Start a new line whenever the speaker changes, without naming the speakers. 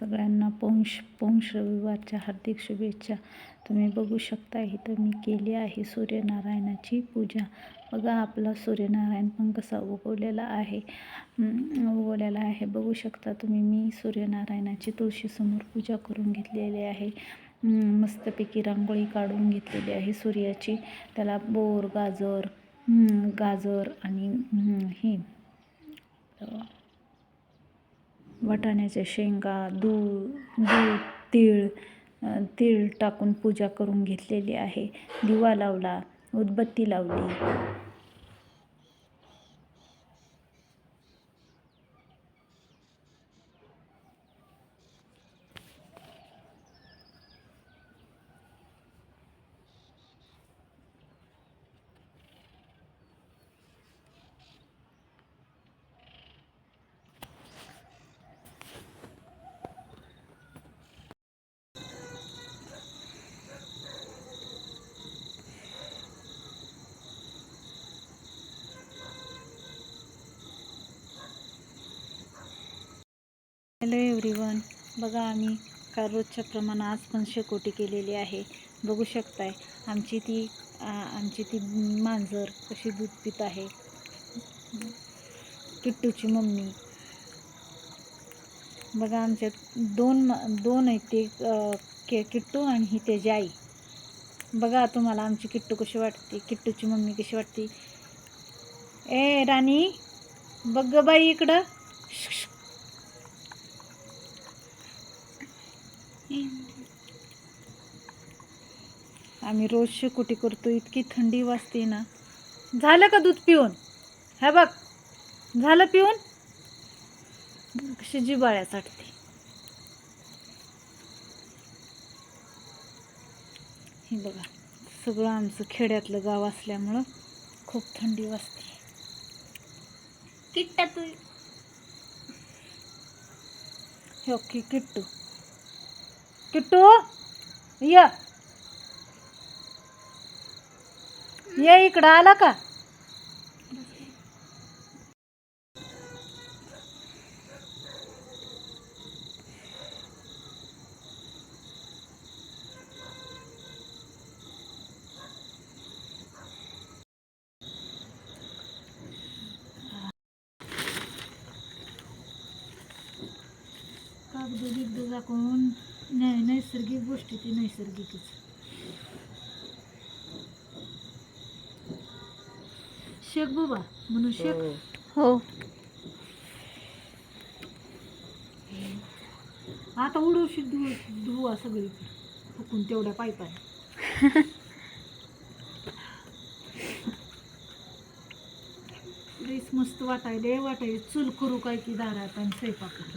सगळ्यांना पौंश पौंश रविवारच्या हार्दिक शुभेच्छा. तुम्ही बघू शकता इथं मी केली आहे सूर्यनारायणाची पूजा. बघा आपला सूर्यनारायण पण कसा उगवलेला आहे. उगवलेला आहे. बघू शकता तुम्ही मी सूर्यनारायणाची तुळशीसमोर पूजा करून घेतलेली आहे. मस्तपैकी रांगोळी काढून घेतलेली आहे सूर्याची. त्याला बोर गाजर गाजर आणि हे वाटाण्याच्या शेंगा दूध दूध तीळ तीळ टाकून पूजा करून घेतलेली आहे. दिवा लावला उदबत्ती लावली. हॅलो एव्हरीवन बघा आम्ही काल रोजच्या प्रमाणे आज पण शेकोटी केलेली आहे. बघू शकताय आमची ती आमची ती मांजर कशी दूध पित आहे. किट्टूची मम्मी. बघा आमच्यात दोन म- दोन आहेत ते के किट्टू आणि ही त्याची आई. बघा तुम्हाला आमची किट्टू कशी वाटते किट्टूची मम्मी कशी वाटते. ए राणी बघ बाई इकडं. आम्ही रोज शेकोटी करतो इतकी थंडी वाजते ना. झालं का दूध पिऊन? हे बघ झालं पिऊन? कशी जिबाळ्या चाटते हे बघा सगळं आमचं खेड्यातलं गाव असल्यामुळं खूप थंडी वाजते.
किट्टा तू
हे ओके किट्टू. किट्टू या. ये इकडं आला का? कागद बिगद दाखवून नाही नैसर्गिक गोष्टी ती नैसर्गिकच. शेक बाबा म्हणून शेक
हो.
आता उडवशी धुव धुवा सगळी फुकून तेवढ्या पायपाने. लईच मस्त वाटायले वाटायले चूल करू काय की दारात आणि स्वयंपाक